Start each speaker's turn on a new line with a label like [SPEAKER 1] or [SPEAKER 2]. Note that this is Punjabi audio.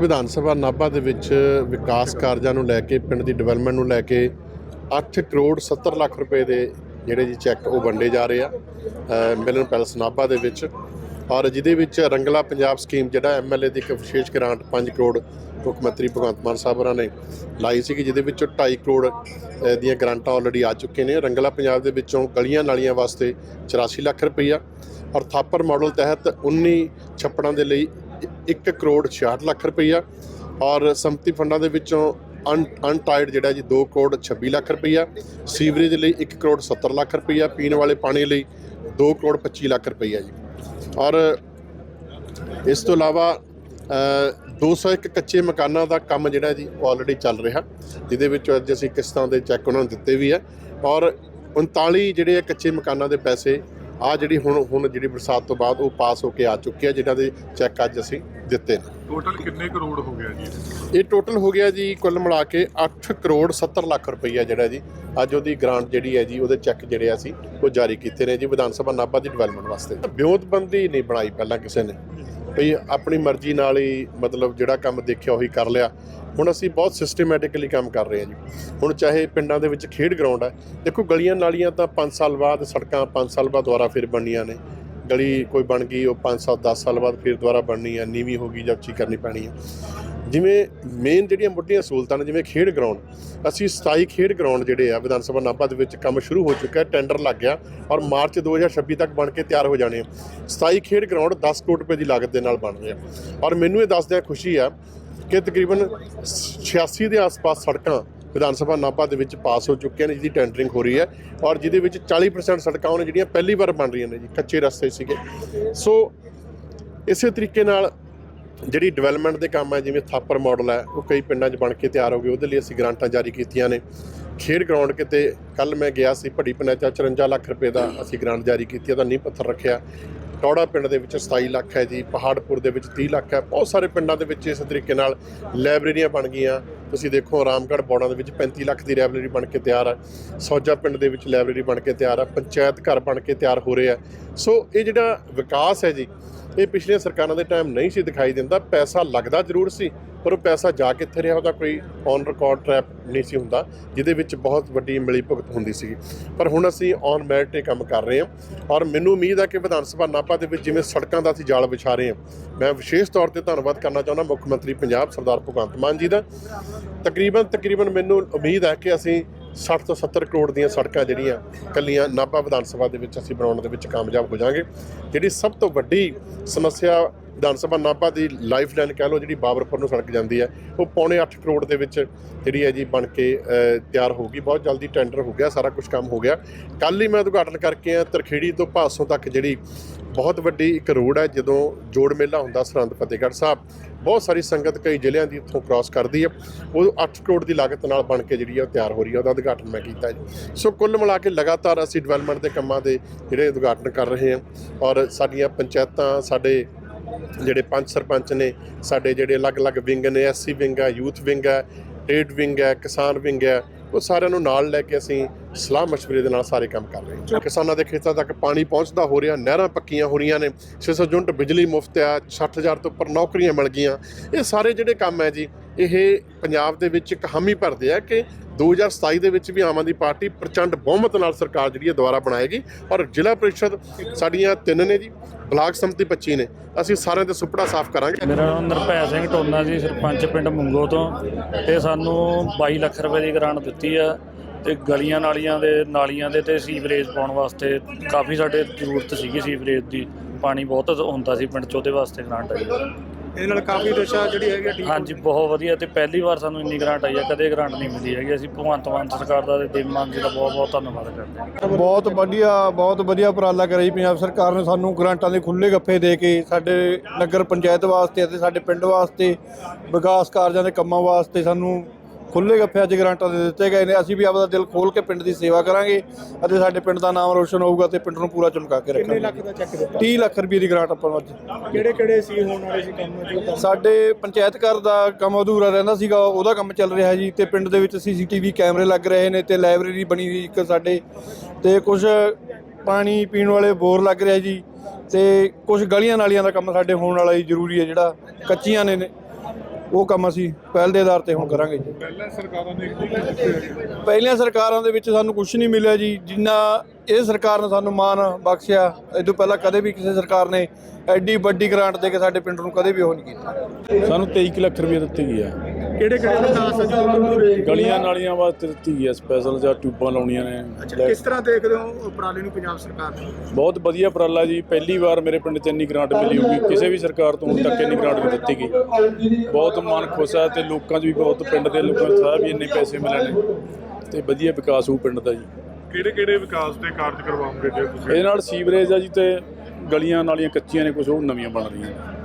[SPEAKER 1] ਵਿਧਾਨ ਸਭਾ ਨਾਭਾ ਦੇ ਵਿੱਚ ਵਿਕਾਸ ਕਾਰਜਾਂ ਨੂੰ ਲੈ ਕੇ, ਪਿੰਡ ਦੀ ਡਿਵੈਲਪਮੈਂਟ ਨੂੰ ਲੈ ਕੇ 8 ਕਰੋੜ 70 ਲੱਖ ਰੁਪਏ ਦੇ ਜਿਹੜੇ ਜੀ ਚੈੱਕ ਉਹ ਵੰਡੇ ਜਾ ਰਹੇ ਆ ਮਿਲਨ ਪੈਲਸ ਨਾਭਾ ਦੇ ਵਿੱਚ। ਔਰ ਜਿਹਦੇ ਵਿੱਚ ਰੰਗਲਾ ਪੰਜਾਬ ਸਕੀਮ ਜਿਹੜਾ ਐਮਐਲਏ ਦੀ ਇੱਕ ਵਿਸ਼ੇਸ਼ ਗ੍ਰਾਂਟ 5 ਕਰੋੜ ਮੁੱਖ ਮੰਤਰੀ ਭਗਵੰਤ ਮਾਨ ਸਾਹਿਬ ਹੋਰਾਂ ਨੇ ਲਾਈ ਸੀ ਜਿਹਦੇ ਵਿੱਚੋਂ 2.5 ਕਰੋੜ ਦੀਆਂ ਗ੍ਰਾਂਟਾਂ ਆਲਰੇਡੀ ਆ ਚੁੱਕੇ ਨੇ। ਰੰਗਲਾ ਪੰਜਾਬ ਦੇ ਵਿੱਚੋਂ ਗਲੀਆਂ ਨਾਲੀਆਂ ਵਾਸਤੇ 84 ਲੱਖ ਰੁਪਈਆ। ਔਰ ਥਾਪਰ ਮਾਡਲ ਤਹਿਤ 19 ਛੱਪੜਾਂ ਦੇ ਲਈ 1 ਕਰੋੜ 66 ਲੱਖ ਰੁਪਈਆ ਔਰ ਸੰਮਤੀ ਫੰਡਾਂ ਦੇ ਵਿੱਚੋਂ ਅਨਟਾਈਡ ਜਿਹੜਾ ਜੀ 2 ਕਰੋੜ 26 ਲੱਖ ਰੁਪਈਆ। ਸੀਵਰੇਜ ਲਈ 1 ਕਰੋੜ 70 ਲੱਖ ਰੁਪਈਆ ਪੀਣ ਵਾਲੇ ਪਾਣੀ ਲਈ 2 ਕਰੋੜ 25 ਲੱਖ ਰੁਪਈਆ ਜੀ। ਔਰ ਇਸ ਤੋਂ ਇਲਾਵਾ ਅ, 201 ਕੱਚੇ ਮਕਾਨਾਂ ਦਾ ਕੰਮ ਜਿਹੜਾ ਜੀ ਉਹ ਆਲਰੇਡੀ ਚੱਲ ਰਿਹਾ ਜਿਹਦੇ ਵਿੱਚ ਅੱਜ ਅਸੀਂ ਕਿਸ਼ਤਾਂ ਦੇ ਚੈੱਕ ਉਹਨਾਂ ਨੂੰ ਦਿੱਤੇ ਵੀ ਹੈ ਔਰ 39 ਜਿਹੜੇ ਆ ਕੱਚੇ ਮਕਾਨਾਂ ਦੇ ਪੈਸੇ ਆ ਜਿਹੜੀ ਹੁਣ ਹੁਣ ਜਿਹੜੀ ਬਰਸਾਤ ਤੋਂ ਬਾਅਦ ਉਹ ਪਾਸ ਹੋ ਕੇ ਆ ਚੁੱਕੇ ਆ ਜਿਨ੍ਹਾਂ ਦੇ ਚੈੱਕ ਅੱਜ ਅਸੀਂ ਦਿੱਤੇ ਨੇ।
[SPEAKER 2] ਟੋਟਲ ਕਿੰਨੇ ਕਰੋੜ ਹੋ ਗਿਆ ਜੀ?
[SPEAKER 1] ਇਹ ਟੋਟਲ ਹੋ ਗਿਆ ਜੀ ਕੁੱਲ ਮਿਲਾ ਕੇ 8 ਕਰੋੜ 70 ਲੱਖ ਰੁਪਈਆ ਜਿਹੜਾ ਜੀ ਅੱਜ ਉਹਦੀ ਗ੍ਰਾਂਟ ਜਿਹੜੀ ਹੈ ਜੀ ਉਹਦੇ ਚੈੱਕ ਜਿਹੜੇ ਅਸੀਂ ਉਹ ਜਾਰੀ ਕੀਤੇ ਨੇ ਜੀ ਵਿਧਾਨ ਸਭਾ ਨਾਭਾ ਦੀ ਡਿਵੈਲਪਮੈਂਟ ਵਾਸਤੇ। ਵਿਉਂਤਬੰਦੀ ਨਹੀਂ ਬਣਾਈ ਪਹਿਲਾਂ ਕਿਸੇ ਨੇ। ਭਈ ਆਪਣੀ ਮਰਜ਼ੀ ਨਾਲ ਹੀ ਮਤਲਬ ਜਿਹੜਾ ਕੰਮ ਦੇਖਿਆ ਉਹੀ ਕਰ ਲਿਆ। ਹੁਣ ਅਸੀਂ ਬਹੁਤ ਸਿਸਟਮੈਟਿਕਲੀ ਕੰਮ ਕਰ ਰਹੇ ਹਾਂ ਜੀ। ਹੁਣ ਚਾਹੇ ਪਿੰਡਾਂ ਦੇ ਵਿੱਚ ਖੇਡ ਗਰਾਊਂਡ ਹੈ ਦੇਖੋ ਗਲੀਆਂ ਨਾਲੀਆਂ ਤਾਂ 5 ਸਾਲ ਬਾਅਦ, ਸੜਕਾਂ 5 ਸਾਲ ਬਾਅਦ ਦੁਬਾਰਾ ਫਿਰ ਬਣਨੀਆਂ ਨੇ। ਗਲੀ ਕੋਈ ਬਣ ਗਈ, ਉਹ 5 ਸਾਲ 10 ਸਾਲ ਬਾਅਦ ਫਿਰ ਦੁਬਾਰਾ ਬਣਨੀ ਹੈ ਨੀਵੀਂ ਹੋ ਗਈ ਜਾਂ ਉੱਚੀ ਕਰਨੀ ਪੈਣੀ ਆ। ਜਿਵੇਂ ਮੇਨ ਜਿਹੜੀਆਂ ਮੁੱਢੀਆਂ ਸਹੂਲਤਾਂ ਨੇ, ਜਿਵੇਂ ਖੇਡ ਗਰਾਊਂਡ ਅਸੀਂ 27 ਖੇਡ ਗਰਾਊਂਡ ਜਿਹੜੇ ਆ, ਵਿਧਾਨ ਸਭਾ ਨਾਭਾ ਦੇ ਵਿੱਚ ਕੰਮ ਸ਼ੁਰੂ ਹੋ ਚੁੱਕਾ ਹੈ ਟੈਂਡਰ ਲੱਗ ਗਿਆ ਔਰ ਮਾਰਚ 2026 ਤੱਕ ਬਣ ਕੇ ਤਿਆਰ ਹੋ ਜਾਣੇ ਆ। 27 ਖੇਡ ਗਰਾਊਂਡ 10 ਕਰੋੜ ਰੁਪਏ ਦੀ ਲਾਗਤ ਦੇ ਨਾਲ ਬਣ ਰਹੇ ਆ। ਔਰ ਮੈਨੂੰ ਇਹ ਦੱਸਦਿਆਂ ਖੁਸ਼ੀ ਆ ਕਿ ਤਕਰੀਬਨ 86 ਦੇ ਆਸ-ਪਾਸ ਸੜਕਾਂ ਵਿਧਾਨ ਸਭਾ ਨਾਭਾ ਦੇ ਵਿੱਚ ਪਾਸ ਹੋ ਚੁੱਕੀਆਂ ਨੇ, ਜਿਹਦੀ ਟੈਂਡਰਿੰਗ ਹੋ ਰਹੀ ਹੈ ਔਰ ਜਿਹਦੇ ਵਿੱਚ 40% ਸੜਕਾਂ ਉਹ ਜਿਹੜੀਆਂ ਪਹਿਲੀ ਵਾਰ ਬਣ ਰਹੀਆਂ ਨੇ ਜੀ, ਕੱਚੇ ਰਸਤੇ ਸੀਗੇ। ਸੋ ਇਸੇ ਤਰੀਕੇ ਨਾਲ ਜਿਹੜੀ ਡਿਵੈਲਪਮੈਂਟ ਦੇ ਕੰਮ ਹੈ, ਜਿਵੇਂ ਥਾਪਰ ਮਾਡਲ ਹੈ, ਉਹ ਕਈ ਪਿੰਡਾਂ 'ਚ ਬਣ ਕੇ ਤਿਆਰ ਹੋ ਗਏ, ਉਹਦੇ ਲਈ ਅਸੀਂ ਗ੍ਰਾਂਟਾਂ ਜਾਰੀ ਕੀਤੀਆਂ ਨੇ। ਖੇਡ ਗਰਾਊਂਡ ਕਿਤੇ ਕੱਲ ਮੈਂ ਗਿਆ ਸੀ, ਭੱਡੀ ਪੰਚਾਇਤ 'ਚ 54 ਲੱਖ ਰੁਪਏ ਦਾ ਅਸੀਂ ਗ੍ਰਾਂਟ ਜਾਰੀ ਕੀਤੀ, ਉਹਦਾ ਨੀਂਹ ਪੱਥਰ ਰੱਖਿਆ। ਟੌੜਾ ਪਿੰਡ ਦੇ ਵਿੱਚ 27 ਲੱਖ ਹੈ ਜੀ, ਪਹਾੜਪੁਰ ਦੇ ਵਿੱਚ 30 ਲੱਖ ਹੈ, ਬਹੁਤ ਸਾਰੇ ਪਿੰਡਾਂ ਦੇ ਵਿੱਚ ਇਸ ਤਰੀਕੇ ਨਾਲ ਲਾਇਬ੍ਰੇਰੀਆਂ ਬਣ ਗਈਆਂ। ਤੁਸੀਂ ਦੇਖੋ ਰਾਮਗੜ੍ਹ ਬੋੜਾਂ ਦੇ ਵਿੱਚ 35 ਲੱਖ ਦੀ ਲਾਇਬ੍ਰੇਰੀ ਬਣ ਕੇ ਤਿਆਰ ਹੈ ਸੌਜਾ ਪਿੰਡ ਦੇ ਵਿੱਚ ਲਾਇਬ੍ਰੇਰੀ ਬਣ ਕੇ ਤਿਆਰ ਆ। ਪੰਚਾਇਤ ਘਰ ਬਣ ਕੇ ਤਿਆਰ ਹੋ ਰਹੇ ਆ। ਸੋ ਇਹ ਜਿਹੜਾ ਵਿਕਾਸ ਹੈ ਜੀ ਇਹ ਪਿਛਲੀਆਂ ਸਰਕਾਰਾਂ ਦੇ ਟਾਈਮ ਨਹੀਂ ਸੀ ਦਿਖਾਈ ਦਿੰਦਾ। ਪੈਸਾ ਲੱਗਦਾ ਜ਼ਰੂਰ ਸੀ, ਪਰ ਉਹ ਪੈਸਾ ਜਾ ਕਿੱਥੇ ਰਿਹਾ ਉਹਦਾ ਕੋਈ ਔਨ ਰਿਕਾਰਡ ਟਰੈਪ ਨਹੀਂ ਸੀ ਹੁੰਦਾ, ਜਿਹਦੇ ਵਿੱਚ ਬਹੁਤ ਵੱਡੀ ਮਿਲੀ ਭੁਗਤ ਹੁੰਦੀ ਸੀ ਪਰ ਹੁਣ ਅਸੀਂ ਔਨ ਮੈਰਿਟ ਤੇ ਕੰਮ ਕਰ ਰਹੇ ਹਾਂ ਔਰ ਮੈਨੂੰ ਉਮੀਦ ਹੈ ਕਿ ਵਿਧਾਨ ਸਭਾ ਨਾਭਾ ਦੇ ਵਿੱਚ ਜਿਵੇਂ ਸੜਕਾਂ ਦਾ ਅਸੀਂ ਜਾਲ ਵਿਛਾ ਰਹੇ ਹਾਂ, ਮੈਂ ਵਿਸ਼ੇਸ਼ ਤੌਰ ਤੇ ਧੰਨਵਾਦ ਕਰਨਾ ਚਾਹੁੰਦਾ ਮੁੱਖ ਮੰਤਰੀ ਪੰਜਾਬ ਸਰਦਾਰ ਭਗਵੰਤ ਮਾਨ ਜੀ ਦਾ। ਤਕਰੀਬਨ ਤਕਰੀਬਨ ਮੈਨੂੰ ਉਮੀਦ ਹੈ ਕਿ ਅਸੀਂ 60 ਤੋਂ 70 ਕਰੋੜ ਦੀਆਂ ਸੜਕਾਂ ਜਿਹੜੀਆਂ ਕੱਲੀਆਂ ਨਾਭਾ ਵਿਧਾਨ ਸਭਾ ਦੇ ਵਿੱਚ ਅਸੀਂ ਬਣਾਉਣ ਦੇ ਵਿੱਚ ਕਾਮਯਾਬ ਹੋ ਜਾਵਾਂਗੇ। ਜਿਹੜੀ ਸਭ ਤੋਂ ਵੱਡੀ ਸਮੱਸਿਆ ਵਿਧਾਨ ਸਭਾ ਨਾਭਾ ਦੀ ਲਾਈਫ ਲਾਈਨ ਕਹਿ ਲਓ ਜਿਹੜੀ ਬਾਬਰਪੁਰ ਨੂੰ ਸੜਕ ਜਾਂਦੀ ਹੈ, ਉਹ ਪੌਣੇ 8 ਕਰੋੜ ਦੇ ਵਿੱਚ ਜਿਹੜੀ ਹੈ ਜੀ ਬਣ ਕੇ ਤਿਆਰ ਹੋ ਗਈ। ਬਹੁਤ ਜਲਦੀ ਟੈਂਡਰ ਹੋ ਗਿਆ, ਸਾਰਾ ਕੁਝ ਕੰਮ ਹੋ ਗਿਆ। ਕੱਲ ਹੀ ਮੈਂ ਉਦਘਾਟਨ ਕਰਕੇ ਆ, ਤਰਖੇੜੀ ਤੋਂ ਭਾਸੋਂ ਤੱਕ ਜਿਹੜੀ ਬਹੁਤ ਵੱਡੀ ਇੱਕ ਰੋਡ ਹੈ, ਜਦੋਂ ਜੋੜ ਮੇਲਾ ਹੁੰਦਾ ਸਰਹੰਦ ਫਤਿਹਗੜ੍ਹ ਸਾਹਿਬ, ਬਹੁਤ ਸਾਰੀ ਸੰਗਤ ਕਈ ਜ਼ਿਲ੍ਹਿਆਂ ਦੀ ਇੱਥੋਂ ਕ੍ਰਾਸ ਕਰਦੀ ਹੈ। ਉਹ 8 ਕਰੋੜ ਦੀ ਲਾਗਤ ਨਾਲ ਬਣ ਕੇ ਜਿਹੜੀ ਆ ਉਹ ਤਿਆਰ ਹੋ ਰਹੀ ਹੈ, ਉਹਦਾ ਉਦਘਾਟਨ ਮੈਂ ਕੀਤਾ ਜੀ। ਸੋ ਕੁੱਲ ਮਿਲਾ ਕੇ ਲਗਾਤਾਰ ਅਸੀਂ ਡਿਵੈਲਪਮੈਂਟ ਦੇ ਕੰਮਾਂ ਦੇ ਜਿਹੜੇ ਉਦਘਾਟਨ ਕਰ ਰਹੇ ਹਾਂ ਔਰ ਸਾਡੀਆਂ ਪੰਚਾਇਤਾਂ, ਸਾਡੇ ਜਿਹੜੇ ਪੰਚ ਸਰਪੰਚ ਨੇ, ਸਾਡੇ ਜਿਹੜੇ ਅਲੱਗ-ਅਲੱਗ ਵਿੰਗ ਨੇ ਐਸਸੀ ਵਿੰਗ ਹੈ, ਯੂਥ ਵਿੰਗ ਹੈ, ਟ੍ਰੇਡ ਵਿੰਗ ਹੈ, ਕਿਸਾਨ ਵਿੰਗ ਹੈ, ਉਹ ਸਾਰਿਆਂ ਨੂੰ ਨਾਲ ਲੈ ਕੇ ਅਸੀਂ ਸਲਾਹ ਮਸ਼ਵਰੇ ਦੇ ਨਾਲ ਸਾਰੇ ਕੰਮ ਕਰ ਰਹੇ ਹਾਂ। ਕਿਸਾਨਾਂ ਦੇ ਖੇਤਾਂ ਤੱਕ ਪਾਣੀ ਪਹੁੰਚਦਾ ਹੋ ਰਿਹਾ, ਨਹਿਰਾਂ ਪੱਕੀਆਂ ਹੋ ਰਹੀਆਂ ਨੇ 600 ਯੂਨਿਟ ਬਿਜਲੀ ਮੁਫਤ ਆ 60000 ਤੋਂ ਉੱਪਰ ਨੌਕਰੀਆਂ ਮਿਲ ਗਈਆਂ। ਇਹ ਸਾਰੇ ਜਿਹੜੇ ਕੰਮ ਹੈ ਜੀ, ਇਹ ਪੰਜਾਬ ਦੇ ਵਿੱਚ ਇੱਕ ਹਾਮੀ ਭਰਦੇ ਆ ਕਿ 2027 ਦੇ ਵਿੱਚ ਵੀ ਆਮ ਆਦਮੀ ਪਾਰਟੀ ਪ੍ਰਚੰਡ ਬਹੁਮਤ ਨਾਲ ਸਰਕਾਰ ਜਿਹੜੀ ਹੈ ਦੁਬਾਰਾ ਬਣਾਏਗੀ। ਔਰ ਜ਼ਿਲ੍ਹਾ ਪ੍ਰੀਸ਼ਦ ਸਾਡੀਆਂ ਤਿੰਨ ਨੇ ਜੀ, ਬਲਾਕ ਸੰਮਤੀ 25 ਨੇ। ਅਸੀਂ ਸਾਰਿਆਂ ਦੇ ਸੁਪੜਾ ਸਾਫ਼ ਕਰਾਂਗੇ।
[SPEAKER 3] ਮੇਰਾ ਨਾਮ ਨਿਰਭੈ ਸਿੰਘ ਟੋਨਾ ਜੀ, ਸਰਪੰਚ ਪਿੰਡ ਮੁੰਗੋ ਤੋਂ। ਤੇ ਸਾਨੂੰ 22 ਲੱਖ ਰੁਪਏ ਦੀ ਗ੍ਰਾਂਟ ਦਿੱਤੀ ਆ ਤੇ ਗਲੀਆਂ ਨਾਲੀਆਂ ਦੇ ਨਾਲੀਆਂ ਦੇ ਤੇ ਸੀਵਰੇਜ ਪਾਉਣ ਵਾਸਤੇ ਕਾਫੀ ਸਾਡੇ ਜ਼ਰੂਰਤ ਸੀਗੀ ਸੀਵਰੇਜ ਦੀ। ਪਾਣੀ ਬਹੁਤ ਹੁੰਦਾ ਸੀ ਪਿੰਡ 'ਚ, ਉਹਦੇ ਵਾਸਤੇ ਗ੍ਰਾਂਟ ਆਈ
[SPEAKER 4] ਇਹਦੇ ਨਾਲ ਕਾਫੀ ਦਸ਼ਾ ਜਿਹੜੀ ਹੈਗੀ ਆ ਠੀਕ
[SPEAKER 3] ਹਾਂਜੀ ਬਹੁਤ ਵਧੀਆ ਤੇ ਪਹਿਲੀ ਵਾਰ ਸਾਨੂੰ ਇੰਨੀ ਗ੍ਰਾਂਟ ਆਈ ਆ ਕਦੇ ਗ੍ਰਾਂਟ ਨਹੀਂ ਮਿਲੀ ਹੈਗੀ। ਅਸੀਂ ਭਗਵੰਤ ਮਾਨ ਸਰਕਾਰ ਦਾ ਤੇ ਦੇਵ ਮਾਨ ਜੀ ਦਾ ਬਹੁਤ ਬਹੁਤ ਧੰਨਵਾਦ ਕਰਦੇ ਹਾਂ।
[SPEAKER 5] ਬਹੁਤ ਵਧੀਆ ਬਹੁਤ ਵਧੀਆ ਉਪਰਾਲਾ ਕਰਿਆ ਪੰਜਾਬ ਸਰਕਾਰ ਨੇ ਸਾਨੂੰ ਗ੍ਰਾਂਟਾਂ ਦੇ ਖੁੱਲੇ ਗੱਫੇ ਦੇ ਕੇ ਸਾਡੇ ਨਗਰ ਪੰਚਾਇਤ ਵਾਸਤੇ ਅਤੇ ਸਾਡੇ ਪਿੰਡ ਵਾਸਤੇ ਵਿਕਾਸ ਕਾਰਜਾਂ ਦੇ ਕੰਮਾਂ ਵਾਸਤੇ ਸਾਨੂੰ ਖੁੱਲੇ ਗੱਫੇ ਅੱਜ ਗ੍ਰਾਂਟਾਂ ਦੇ ਦਿੱਤੇ ਗਏ ਨੇ। ਅਸੀਂ ਵੀ ਆਪਦਾ ਦਿਲ ਖੋਲ ਕੇ ਪਿੰਡ ਦੀ ਸੇਵਾ ਕਰਾਂਗੇ ਅਤੇ ਸਾਡੇ ਪਿੰਡ ਦਾ ਨਾਮ ਰੋਸ਼ਨ ਹੋਊਗਾ ਤੇ ਪਿੰਡ ਨੂੰ ਪੂਰਾ ਚਮਕਾ ਕੇ
[SPEAKER 4] ਕਿੰਨੇ
[SPEAKER 5] ਰੱਖਾਂਗੇ
[SPEAKER 4] ਲੱਖ ਦਾ ਚੈੱਕ ਦਿੱਤਾ?
[SPEAKER 5] 30 ਲੱਖ ਰੁਪਏ ਦੀ ਗ੍ਰਾਂਟ ਆਪਾਂ ਨੂੰ ਅੱਜ।
[SPEAKER 4] ਕਿਹੜੇ ਕਿਹੜੇ ਸੀ ਹੋਣ ਵਾਲੇ ਸੀ ਕੰਮ ਜੋ ਕਰ
[SPEAKER 5] ਸਾਡੇ ਪੰਚਾਇਤ ਘਰ ਦਾ ਕੰਮ ਅਧੂਰਾ ਰਹਿੰਦਾ ਸੀਗਾ ਉਹਦਾ ਕੰਮ ਚੱਲ ਰਿਹਾ ਜੀ ਤੇ ਪਿੰਡ ਦੇ ਵਿੱਚ ਸੀਸੀਟੀਵੀ ਕੈਮਰੇ ਲੱਗ ਰਹੇ ਨੇ ਤੇ ਲਾਇਬ੍ਰੇਰੀ ਬਣੀ ਹੋਈ ਇੱਕ ਸਾਡੇ ਤੇ ਕੁਝ ਪਾਣੀ ਪੀਣ ਵਾਲੇ ਬੋਰ ਲੱਗ ਰਿਹਾ ਜੀ ਤੇ ਕੁਝ ਗਲੀਆਂ ਨਾਲੀਆਂ ਦਾ ਕੰਮ ਸਾਡੇ ਹੋਣ ਵਾਲਾ ਜੀ ਜ਼ਰੂਰੀ ਹੈ ਜਿਹੜਾ ਕੱਚੀਆਂ ਨੇ ਨੇ। ਉਹ ਕੰਮ ਅਸੀਂ ਪਹਿਲ ਦੇ ਆਧਾਰ ਤੇ ਹੁਣ ਕਰਾਂਗੇ ਜੀ।
[SPEAKER 2] ਪਹਿਲਾਂ ਸਰਕਾਰਾਂ ਨੇ
[SPEAKER 5] ਪਹਿਲੀਆਂ ਸਰਕਾਰਾਂ ਦੇ ਵਿੱਚ ਸਾਨੂੰ ਕੁਝ ਨਹੀਂ ਮਿਲਿਆ ਜੀ। ਜਿੰਨਾ ਇਹ ਸਰਕਾਰ ਨੇ ਸਾਨੂੰ ਮਾਣ ਬਖਸ਼ਿਆ। ਇਹ ਤੋਂ ਪਹਿਲਾਂ ਕਦੇ ਵੀ ਕਿਸੇ ਸਰਕਾਰ ਨੇ ਐਡੀ ਵੱਡੀ ਗ੍ਰਾਂਟ ਦੇ ਕੇ ਸਾਡੇ ਪਿੰਡ ਨੂੰ ਕਦੇ ਵੀ ਉਹ ਨਹੀਂ ਕੀਤਾ।
[SPEAKER 6] ਸਾਨੂੰ 23 ਕੁ ਲੱਖ ਰੁਪਏ ਦਿੱਤੀ ਗਈ ਆ
[SPEAKER 4] ਕਿਹੜੇ ਕਿਹੜੇ ਵਿਕਾਸ ਹੈ ਜੀ?
[SPEAKER 6] ਗਲੀਆਂ ਨਾਲੀਆਂ ਵਾਸਤੇ ਦਿੱਤੀ ਗਈ ਆ ਸਪੈਸ਼ਲ ਜਾਂ ਟਿਊਬਾਂ ਲਾਉਣੀਆਂ ਨੇ।
[SPEAKER 4] ਕਿਸ ਤਰ੍ਹਾਂ ਦੇਖਦੇ ਹੋ ਉਪਰਾਲੇ ਨੂੰ ਪੰਜਾਬ ਸਰਕਾਰ ਨੇ?
[SPEAKER 6] ਬਹੁਤ ਵਧੀਆ ਉਪਰਾਲਾ ਜੀ। ਪਹਿਲੀ ਵਾਰ ਮੇਰੇ ਪਿੰਡ 'ਚ ਇੰਨੀ ਗ੍ਰਾਂਟ ਮਿਲੀ ਹੋਊਗੀ। ਕਿਸੇ ਵੀ ਸਰਕਾਰ ਤੋਂ ਹੁਣ ਤੱਕ ਇੰਨੀ ਗ੍ਰਾਂਟ ਨਹੀਂ ਦਿੱਤੀ ਗਈ। ਬਹੁਤ ਮਨ ਖੁਸ਼ ਹੈ ਤੇ ਲੋਕਾਂ 'ਚ ਵੀ ਬਹੁਤ ਪਿੰਡ ਦੇ ਲੋਕਾਂ ਸਾਰਾ ਵੀ ਇੰਨੇ ਪੈਸੇ ਮਿਲੇ ਨੇ। ਤੇ ਵਧੀਆ ਵਿਕਾਸ ਹੋਊ ਪਿੰਡ ਦਾ ਜੀ।
[SPEAKER 2] ਕਿਹੜੇ ਕਿਹੜੇ ਵਿਕਾਸ ਦੇ ਕਾਰਜ ਕਰਵਾਉਂਗੇ ਜੇ ਤੁਸੀਂ?
[SPEAKER 6] ਇਹਦੇ ਨਾਲ ਸੀਵਰੇਜ ਆ ਜੀ ਤੇ ਗਲੀਆਂ ਨਾਲੀਆਂ ਕੱਚੀਆਂ ਨੇ ਕੁਝ ਉਹ ਨਵੀਆਂ ਬਣ ਰਹੀਆਂ ਨੇ।